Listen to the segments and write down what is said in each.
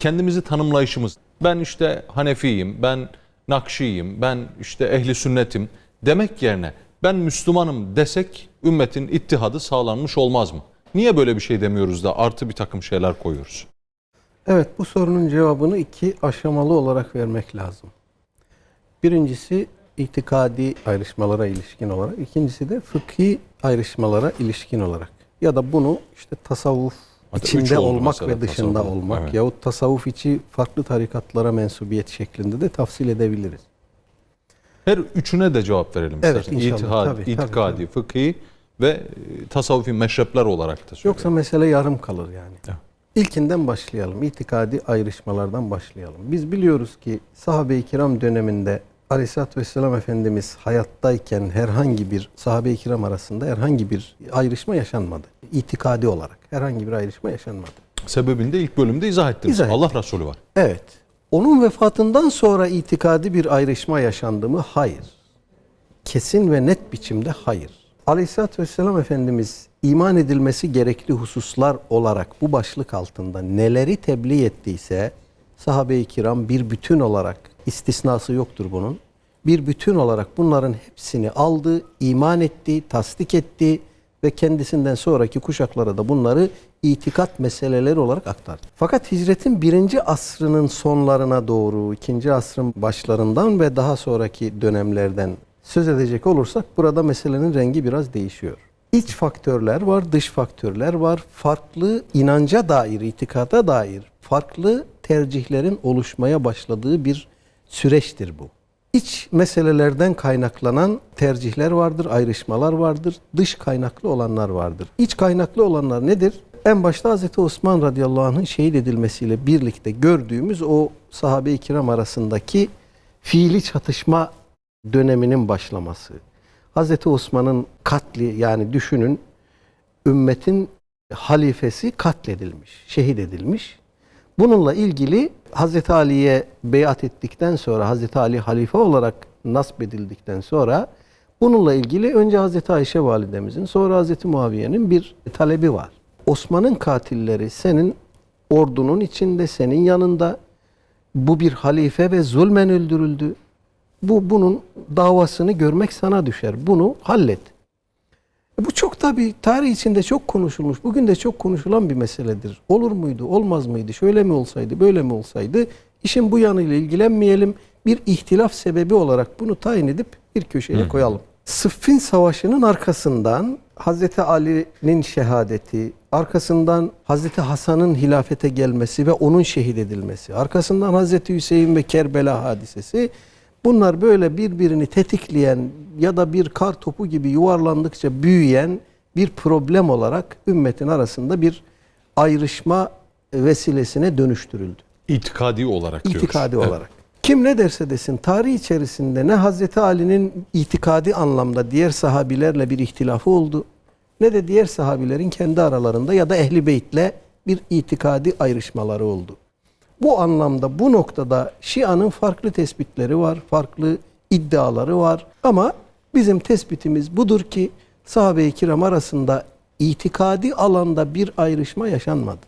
kendimizi tanımlayışımız. Ben işte Hanefiyim, ben Nakşiyim, ben işte ehli sünnetim demek yerine ben Müslümanım desek ümmetin ittihadı sağlanmış olmaz mı? Niye böyle bir şey demiyoruz da artı bir takım şeyler koyuyoruz? Evet bu sorunun cevabını iki aşamalı olarak vermek lazım. Birincisi itikadi ayrışmalara ilişkin olarak, ikincisi de fıkhi ayrışmalara ilişkin olarak. Ya da bunu işte tasavvuf Hatta içinde olmak mesela ve dışında tasavvuf. olmak Evet. yahut tasavvuf içi farklı tarikatlara mensubiyet şeklinde de tafsil edebiliriz. Her üçüne de cevap verelim Evet, istersen. İtihad, Tabii, tabii, itikadi, tabii. fıkhi ve e, tasavvufi meşrepler olarak da söyleyelim. Yoksa mesele yarım kalır yani. Evet. İlkinden başlayalım. İtikadi ayrışmalardan başlayalım. Biz biliyoruz ki sahabe-i kiram döneminde Aleyhisselatü Vesselam Efendimiz hayattayken herhangi bir sahabe-i kiram arasında herhangi bir ayrışma yaşanmadı. İtikadi olarak herhangi bir ayrışma yaşanmadı. Sebebini de ilk bölümde izah ettiniz. İzah ettim. Allah Resulü var. Evet. Onun vefatından sonra itikadi bir ayrışma yaşandı mı? Hayır. Kesin ve net biçimde hayır. Aleyhisselatü Vesselam Efendimiz iman edilmesi gerekli hususlar olarak bu başlık altında neleri tebliğ ettiyse sahabe-i kiram bir bütün olarak istisnası yoktur bunun. Bir bütün olarak bunların hepsini aldı, iman etti, tasdik etti ve kendisinden sonraki kuşaklara da bunları itikat meseleleri olarak aktardı. Fakat hicretin birinci asrının sonlarına doğru, ikinci asrın başlarından ve daha sonraki dönemlerden söz edecek olursak burada meselenin rengi biraz değişiyor. İç faktörler var, dış faktörler var. Farklı inanca dair, itikada dair farklı tercihlerin oluşmaya başladığı bir süreçtir bu. İç meselelerden kaynaklanan tercihler vardır, ayrışmalar vardır. Dış kaynaklı olanlar vardır. İç kaynaklı olanlar nedir? En başta Hz. Osman radıyallahu anh'ın şehit edilmesiyle birlikte gördüğümüz o sahabe-i kiram arasındaki fiili çatışma döneminin başlaması. Hz. Osman'ın katli yani düşünün ümmetin halifesi katledilmiş, şehit edilmiş. Bununla ilgili Hz. Ali'ye beyat ettikten sonra, Hz. Ali halife olarak nasp edildikten sonra bununla ilgili önce Hz. Ayşe validemizin sonra Hz. Muaviye'nin bir talebi var. Osman'ın katilleri senin ordunun içinde, senin yanında bu bir halife ve zulmen öldürüldü. Bu bunun davasını görmek sana düşer. Bunu hallet. Bu çok tabii tarih içinde çok konuşulmuş. Bugün de çok konuşulan bir meseledir. Olur muydu, olmaz mıydı, şöyle mi olsaydı, böyle mi olsaydı? İşin bu yanıyla ilgilenmeyelim. Bir ihtilaf sebebi olarak bunu tayin edip bir köşeye koyalım. Sıffin Savaşı'nın arkasından Hazreti Ali'nin şehadeti, arkasından Hazreti Hasan'ın hilafete gelmesi ve onun şehit edilmesi, arkasından Hazreti Hüseyin ve Kerbela hadisesi Bunlar böyle birbirini tetikleyen ya da bir kar topu gibi yuvarlandıkça büyüyen bir problem olarak ümmetin arasında bir ayrışma vesilesine dönüştürüldü. İtikadi olarak diyoruz. İtikadi Evet. olarak. Kim ne derse desin tarih içerisinde ne Hazreti Ali'nin itikadi anlamda diğer sahabilerle bir ihtilafı oldu ne de diğer sahabilerin kendi aralarında ya da ehli beytle bir itikadi ayrışmaları oldu. Bu anlamda bu noktada Şia'nın farklı tespitleri var, farklı iddiaları var ama bizim tespitimiz budur ki sahabe-i kiram arasında itikadi alanda bir ayrışma yaşanmadı.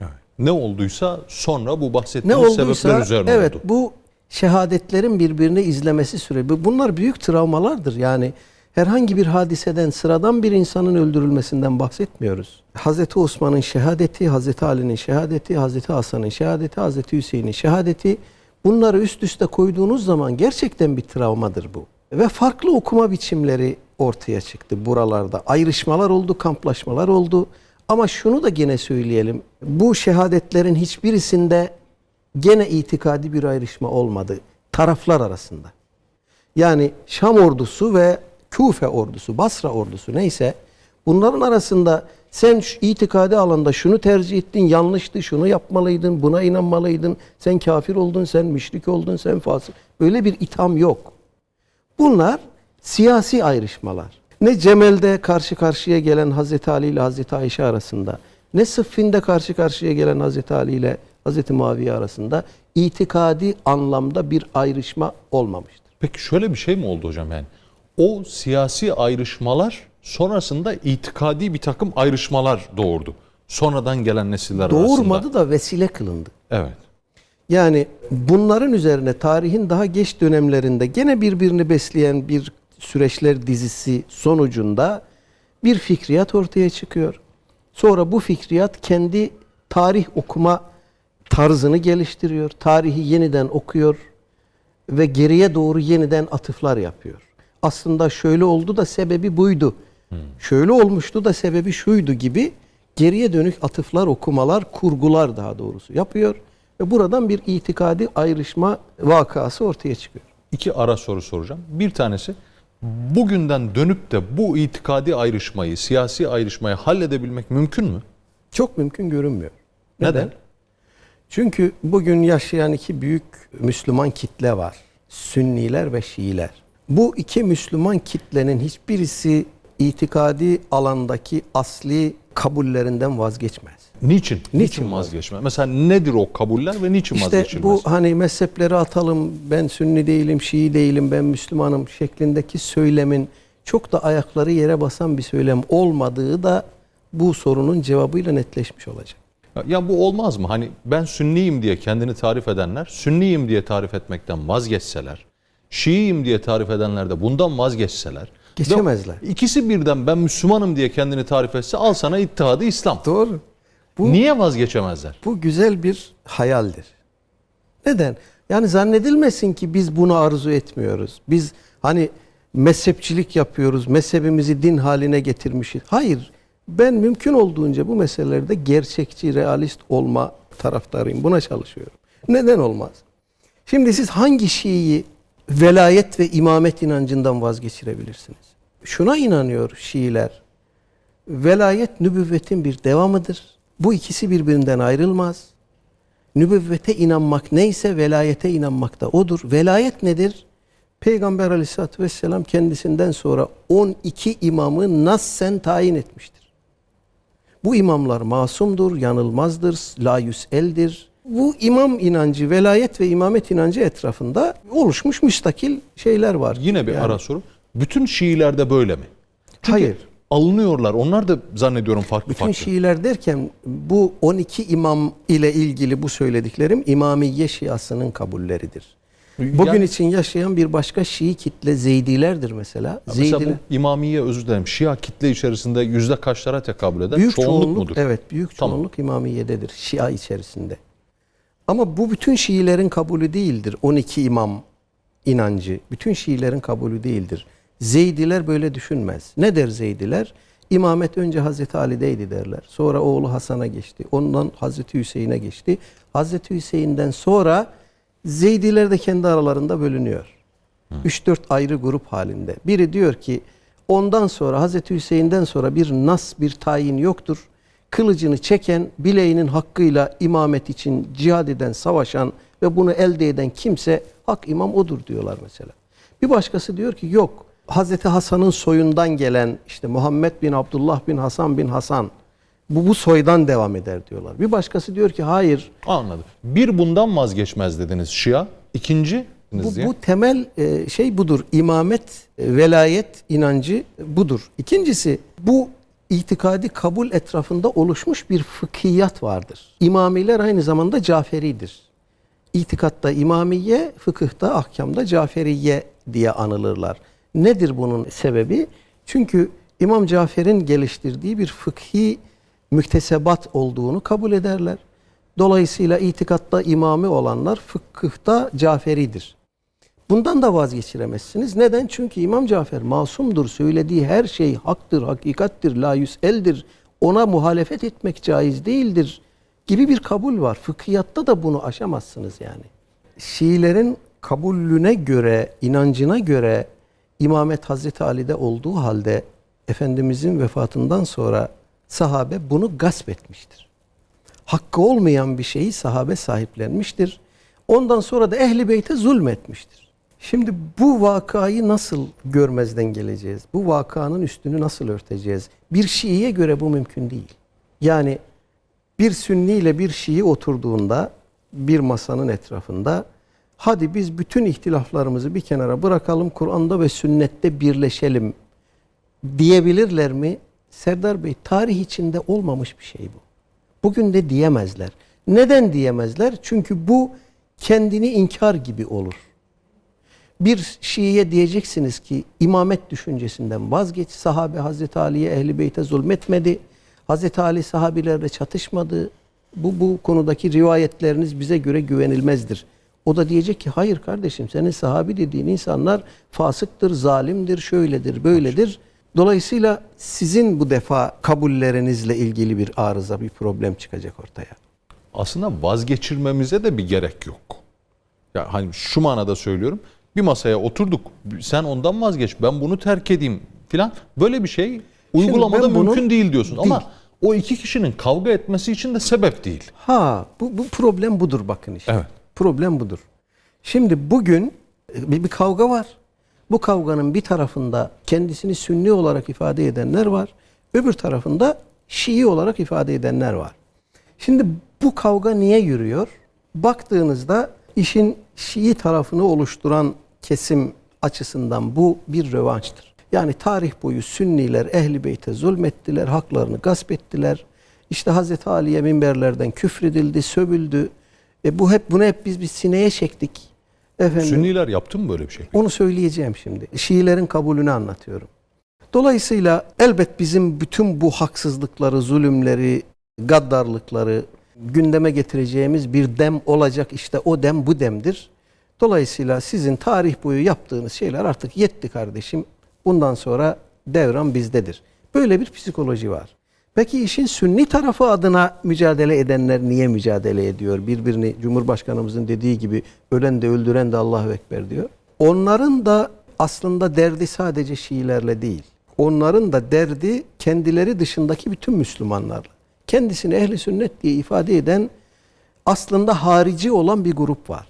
Evet. Ne olduysa sonra bu Ne bahsettiğimiz sebepler üzerine evet oldu. bu şehadetlerin birbirini izlemesi süreci bunlar büyük travmalardır. Yani herhangi bir hadiseden sıradan bir insanın öldürülmesinden bahsetmiyoruz. Hazreti Osman'ın şehadeti, Hazreti Ali'nin şehadeti, Hazreti Hasan'ın şehadeti, Hazreti Hüseyin'in şehadeti bunları üst üste koyduğunuz zaman gerçekten bir travmadır bu. Ve farklı okuma biçimleri ortaya çıktı buralarda. Ayrışmalar oldu, kamplaşmalar oldu. Ama şunu da gene söyleyelim. Bu şehadetlerin hiçbirisinde gene itikadi bir ayrışma olmadı taraflar arasında. Yani Şam ordusu ve Küfe ordusu, Basra ordusu neyse bunların arasında sen itikadi alanda şunu tercih ettin, yanlıştı, şunu yapmalıydın, buna inanmalıydın, sen kafir oldun, sen müşrik oldun, sen fasık. Öyle bir itham yok. Bunlar siyasi ayrışmalar. Ne Cemel'de karşı karşıya gelen Hazreti Ali ile Hazreti Ayşe arasında, ne Sıffin'de karşı karşıya gelen Hazreti Ali ile Hazreti Muaviye arasında itikadi anlamda bir ayrışma olmamıştır. Peki şöyle bir şey mi oldu hocam yani? O siyasi ayrışmalar sonrasında itikadi bir takım ayrışmalar doğurdu. Sonradan gelen nesiller arasında. Doğurmadı da vesile kılındı. Evet. Yani bunların üzerine tarihin daha geç dönemlerinde gene birbirini besleyen bir süreçler dizisi sonucunda bir fikriyat ortaya çıkıyor. Sonra bu fikriyat kendi tarih okuma tarzını geliştiriyor. Tarihi yeniden okuyor ve geriye doğru yeniden atıflar yapıyor. Aslında şöyle oldu da sebebi buydu. Şöyle olmuştu da sebebi şuydu gibi geriye dönük atıflar, okumalar, kurgular daha doğrusu yapıyor ve buradan bir itikadi ayrışma vakası ortaya çıkıyor. İki ara soru soracağım. Bir tanesi bugünden dönüp de bu itikadi ayrışmayı, siyasi ayrışmayı halledebilmek mümkün mü? Çok mümkün görünmüyor. Neden? Çünkü bugün yaşayan iki büyük Müslüman kitle var. Sünniler ve Şiiler. Bu iki Müslüman kitlenin hiçbirisi itikadi alandaki asli kabullerinden vazgeçmez. Niçin? Niçin, Niçin vazgeçme? Mesela nedir o kabuller ve niçin İşte vazgeçilmez? bu hani mezhepleri atalım, ben Sünni değilim, Şii değilim, ben Müslümanım şeklindeki söylemin çok da ayakları yere basan bir söylem olmadığı da bu sorunun cevabıyla netleşmiş olacak. Ya bu olmaz mı? Hani ben Sünniyim diye kendini tarif edenler, Sünniyim diye tarif etmekten vazgeçseler, Şiiyim diye tarif edenler de bundan vazgeçseler. Geçemezler. İkisi birden ben Müslümanım diye kendini tarif etse al sana ittihadı İslam. Doğru. Bu, Niye vazgeçemezler? bu güzel bir hayaldir. Neden? Yani zannedilmesin ki biz bunu arzu etmiyoruz. Biz hani mezhepçilik yapıyoruz, mezhebimizi din haline getirmişiz. Hayır, ben mümkün olduğunca bu meselelerde gerçekçi, realist olma taraftarıyım. Buna çalışıyorum. Neden olmaz? Şimdi siz hangi Şii'yi velayet ve imamet inancından vazgeçirebilirsiniz? Şuna inanıyor Şiiler. Velayet nübüvvetin bir devamıdır. Bu ikisi birbirinden ayrılmaz. Nübüvvete inanmak neyse velayete inanmak da odur. Velayet nedir? Peygamber aleyhissalatü vesselam kendisinden sonra 12 imamı nassen tayin etmiştir. Bu imamlar masumdur, yanılmazdır, la yüseldir. Bu imam inancı, velayet ve imamet inancı etrafında oluşmuş müstakil şeyler var. Yine bir Yani ara soru. Bütün Şiilerde böyle mi? Çünkü Hayır. alınıyorlar. Onlar da zannediyorum farklı Bütün farklı. Şiiler derken bu 12 imam ile ilgili bu söylediklerim İmamiye Şiasının kabulleridir. Bugün Yani- için yaşayan bir başka Şii kitle Zeydilerdir mesela. Mesela Zeydiler bu imamiye özür dilerim. Şia kitle içerisinde yüzde kaçlara tekabül eder? büyük çoğunluk, çoğunluk, mudur? evet büyük Tamam. çoğunluk İmamiye'dedir Şia içerisinde. Ama bu bütün Şiilerin kabulü değildir. 12 imam inancı bütün Şiilerin kabulü değildir. Zeydiler böyle düşünmez. Ne der Zeydiler? İmamet önce Hazreti Ali'deydi derler. Sonra oğlu Hasan'a geçti. Ondan Hazreti Hüseyin'e geçti. Hazreti Hüseyin'den sonra Zeydiler de kendi aralarında bölünüyor. 3-4 ayrı grup halinde. Biri diyor ki ondan sonra Hazreti Hüseyin'den sonra bir nas bir tayin yoktur. Kılıcını çeken bileğinin hakkıyla imamet için cihad eden, savaşan ve bunu elde eden kimse hak imam odur diyorlar mesela. Bir başkası diyor ki yok. Hazreti Hasan'ın soyundan gelen işte Muhammed bin Abdullah bin Hasan bin Hasan bu bu soydan devam eder diyorlar. Bir başkası diyor ki hayır Anladım. Bir bundan vazgeçmez dediniz Şia. İkinci Bu, bu temel e, şey budur. İmamet, e, velayet inancı budur. İkincisi bu itikadi kabul etrafında oluşmuş bir fıkhiyat vardır. İmamiler aynı zamanda Caferidir. İtikatta imamiye, fıkıhta, ahkamda Caferiye diye anılırlar. Nedir bunun sebebi? Çünkü İmam Cafer'in geliştirdiği bir fıkhi müktesebat olduğunu kabul ederler. Dolayısıyla itikatta imami olanlar fıkıhta Caferidir. Bundan da vazgeçiremezsiniz. Neden? Çünkü İmam Cafer masumdur. Söylediği her şey haktır, hakikattir, la yüseldir. Ona muhalefet etmek caiz değildir gibi bir kabul var. Fıkhiyatta da bunu aşamazsınız yani. Şiilerin kabulüne göre, inancına göre İmamet Hazreti Ali'de olduğu halde Efendimizin vefatından sonra sahabe bunu gasp etmiştir hakkı olmayan bir şeyi sahabe sahiplenmiştir. Ondan sonra da ehli beyte zulmetmiştir. Şimdi bu vakayı nasıl görmezden geleceğiz? Bu vakanın üstünü nasıl örteceğiz? Bir Şii'ye göre bu mümkün değil. Yani bir Sünni ile bir Şii oturduğunda bir masanın etrafında hadi biz bütün ihtilaflarımızı bir kenara bırakalım Kur'an'da ve sünnette birleşelim diyebilirler mi? Serdar Bey tarih içinde olmamış bir şey bu. Bugün de diyemezler. Neden diyemezler? Çünkü bu kendini inkar gibi olur. Bir Şii'ye diyeceksiniz ki imamet düşüncesinden vazgeç. Sahabe Hazreti Ali'ye, Ehli Beyt'e zulmetmedi. Hazreti Ali sahabilerle çatışmadı. Bu, bu konudaki rivayetleriniz bize göre güvenilmezdir. O da diyecek ki hayır kardeşim senin sahabi dediğin insanlar fasıktır, zalimdir, şöyledir, böyledir. Dolayısıyla sizin bu defa kabullerinizle ilgili bir arıza, bir problem çıkacak ortaya. Aslında vazgeçirmemize de bir gerek yok. Ya hani şu manada söylüyorum. Bir masaya oturduk. Sen ondan vazgeç. Ben bunu terk edeyim filan. Böyle bir şey uygulamada mümkün değil diyorsun. Ama Değil. o iki kişinin kavga etmesi için de sebep değil. Ha bu, bu problem budur bakın işte. Evet. Problem budur. Şimdi bugün e, bir, bir kavga var. Bu kavganın bir tarafında kendisini sünni olarak ifade edenler var. Öbür tarafında Şii olarak ifade edenler var. Şimdi bu kavga niye yürüyor? Baktığınızda işin Şii tarafını oluşturan kesim açısından bu bir rövanştır. Yani tarih boyu Sünniler Ehli Beyt'e zulmettiler, haklarını gasp ettiler. İşte Hazreti Ali'ye minberlerden küfredildi, sövüldü. E bu hep bunu hep biz bir sineye çektik. Efendim, Sünniler yaptı mı böyle bir şey? onu söyleyeceğim şimdi. Şiilerin kabulünü anlatıyorum. Dolayısıyla elbet bizim bütün bu haksızlıkları, zulümleri, gaddarlıkları gündeme getireceğimiz bir dem olacak. İşte o dem bu demdir. Dolayısıyla sizin tarih boyu yaptığınız şeyler artık yetti kardeşim. Bundan sonra devran bizdedir. Böyle bir psikoloji var. Peki işin sünni tarafı adına mücadele edenler niye mücadele ediyor? Birbirini Cumhurbaşkanımızın dediği gibi ölen de öldüren de Allahu Ekber diyor. Onların da aslında derdi sadece Şiilerle değil. Onların da derdi kendileri dışındaki bütün Müslümanlarla. Kendisini ehli sünnet diye ifade eden aslında harici olan bir grup var.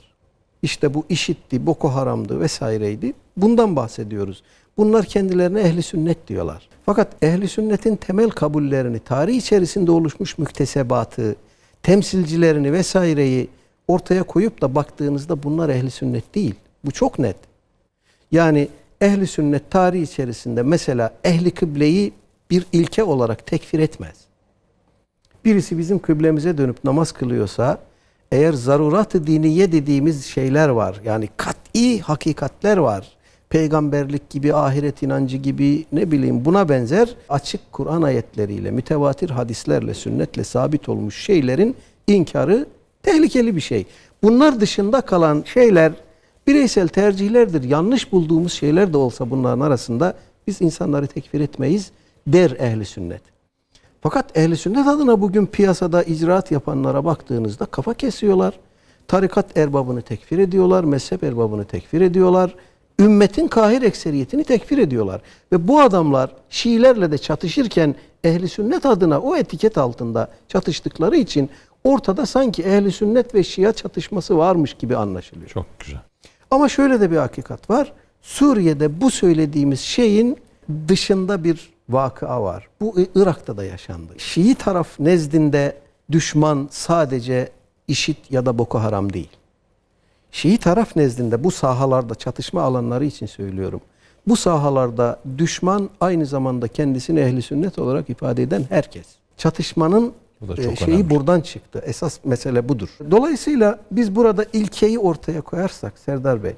İşte bu işitti, Boko Haram'dı vesaireydi. Bundan bahsediyoruz. Bunlar kendilerine ehli sünnet diyorlar. Fakat ehli sünnetin temel kabullerini, tarih içerisinde oluşmuş müktesebatı, temsilcilerini vesaireyi ortaya koyup da baktığınızda bunlar ehli sünnet değil. Bu çok net. Yani ehli sünnet tarihi içerisinde mesela ehli kıbleyi bir ilke olarak tekfir etmez. Birisi bizim kıblemize dönüp namaz kılıyorsa eğer zarurat-ı diniye dediğimiz şeyler var. Yani kat'i hakikatler var. Peygamberlik gibi, ahiret inancı gibi ne bileyim buna benzer açık Kur'an ayetleriyle, mütevatir hadislerle, sünnetle sabit olmuş şeylerin inkarı tehlikeli bir şey. Bunlar dışında kalan şeyler bireysel tercihlerdir. Yanlış bulduğumuz şeyler de olsa bunların arasında biz insanları tekfir etmeyiz der ehli sünnet. Fakat ehli sünnet adına bugün piyasada icraat yapanlara baktığınızda kafa kesiyorlar. Tarikat erbabını tekfir ediyorlar, mezhep erbabını tekfir ediyorlar. Ümmetin kahir ekseriyetini tekfir ediyorlar. Ve bu adamlar Şiilerle de çatışırken ehli sünnet adına o etiket altında çatıştıkları için ortada sanki ehli sünnet ve Şia çatışması varmış gibi anlaşılıyor. Çok güzel. Ama şöyle de bir hakikat var. Suriye'de bu söylediğimiz şeyin dışında bir vakıa var. Bu Irak'ta da yaşandı. Şii taraf nezdinde düşman sadece IŞİD ya da Boko Haram değil. Şii taraf nezdinde bu sahalarda çatışma alanları için söylüyorum. Bu sahalarda düşman aynı zamanda kendisini ehli sünnet olarak ifade eden herkes. Çatışmanın Bu da e, çok şeyi önemli. buradan çıktı. Esas mesele budur. Dolayısıyla biz burada ilkeyi ortaya koyarsak Serdar Bey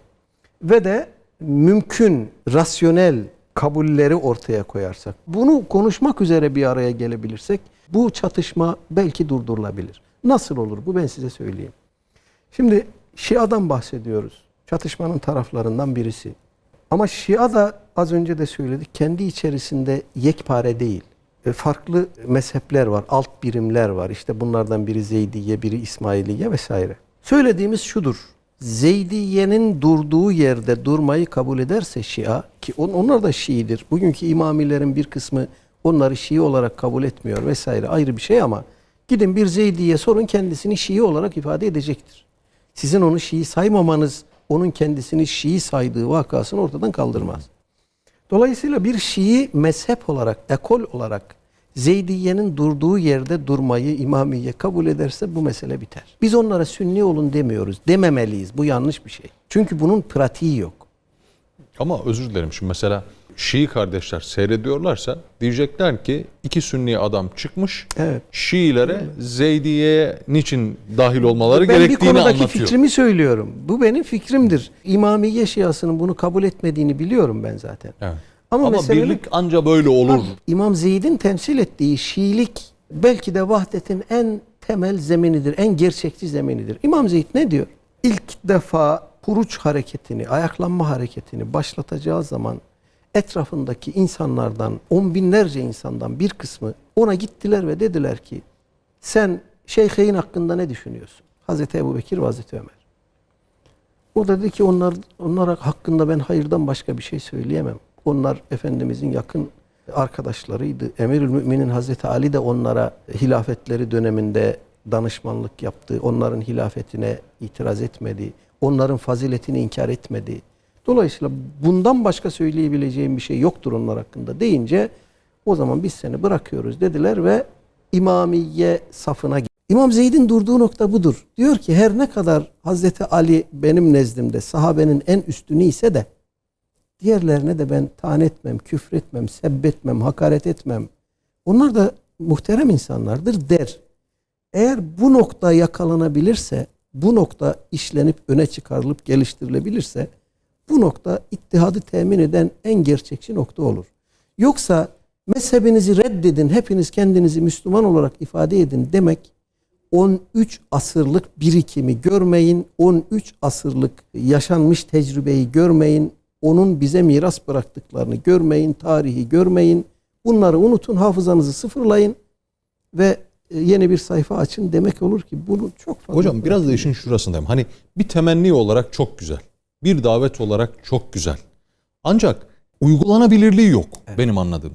ve de mümkün rasyonel kabulleri ortaya koyarsak, bunu konuşmak üzere bir araya gelebilirsek bu çatışma belki durdurulabilir. Nasıl olur bu ben size söyleyeyim. Şimdi Şia'dan bahsediyoruz. Çatışmanın taraflarından birisi. Ama Şia da az önce de söyledik kendi içerisinde yekpare değil. E, Farklı mezhepler var, alt birimler var. İşte bunlardan biri Zeydiye, biri İsmailiye vesaire. Söylediğimiz şudur. Zeydiye'nin durduğu yerde durmayı kabul ederse Şia ki on- onlar da Şiidir. Bugünkü imamilerin bir kısmı onları Şii olarak kabul etmiyor vesaire ayrı bir şey ama gidin bir Zeydiye sorun kendisini Şii olarak ifade edecektir. Sizin onu Şii saymamanız onun kendisini Şii saydığı vakasını ortadan kaldırmaz. Dolayısıyla bir Şii mezhep olarak, ekol olarak Zeydiye'nin durduğu yerde durmayı İmamiye kabul ederse bu mesele biter. Biz onlara sünni olun demiyoruz. Dememeliyiz. Bu yanlış bir şey. Çünkü bunun pratiği yok. Ama özür dilerim şimdi mesela Şii kardeşler seyrediyorlarsa diyecekler ki iki Sünni adam çıkmış. Evet. Şiilere Zeydiye'ye niçin dahil olmaları ben bir gerektiğini konudaki anlatıyor. fikrimi söylüyorum. Bu benim fikrimdir. İmamiye Şiasının bunu kabul etmediğini biliyorum ben zaten. Evet. Ama, Ama, meselenin- birlik anca böyle olur. İmam Zeyd'in temsil ettiği Şiilik belki de vahdetin en temel zeminidir, en gerçekçi zeminidir. İmam Zeyd ne diyor? İlk defa huruç hareketini, ayaklanma hareketini başlatacağı zaman etrafındaki insanlardan, on binlerce insandan bir kısmı ona gittiler ve dediler ki sen Şeyheyn hakkında ne düşünüyorsun? Hazreti Ebu Bekir ve Hazreti Ömer. O da dedi ki onlar, onlar hakkında ben hayırdan başka bir şey söyleyemem. Onlar Efendimizin yakın arkadaşlarıydı. Emirül Müminin Hazreti Ali de onlara hilafetleri döneminde danışmanlık yaptı. Onların hilafetine itiraz etmedi. Onların faziletini inkar etmedi. Dolayısıyla bundan başka söyleyebileceğim bir şey yoktur onlar hakkında deyince o zaman biz seni bırakıyoruz dediler ve İmamiye safına girdi. İmam Zeyd'in durduğu nokta budur. Diyor ki her ne kadar Hazreti Ali benim nezdimde sahabenin en üstünü ise de diğerlerine de ben taan etmem, küfretmem, sebbetmem, hakaret etmem. Onlar da muhterem insanlardır der. Eğer bu nokta yakalanabilirse, bu nokta işlenip öne çıkarılıp geliştirilebilirse bu nokta ittihadı temin eden en gerçekçi nokta olur. Yoksa mezhebinizi reddedin, hepiniz kendinizi Müslüman olarak ifade edin demek 13 asırlık birikimi görmeyin, 13 asırlık yaşanmış tecrübeyi görmeyin, onun bize miras bıraktıklarını görmeyin, tarihi görmeyin. Bunları unutun, hafızanızı sıfırlayın ve e, yeni bir sayfa açın demek olur ki bunu çok fazla Hocam biraz da işin şurasındayım. Hani bir temenni olarak çok güzel. Bir davet olarak çok güzel. Ancak uygulanabilirliği yok benim anladığım.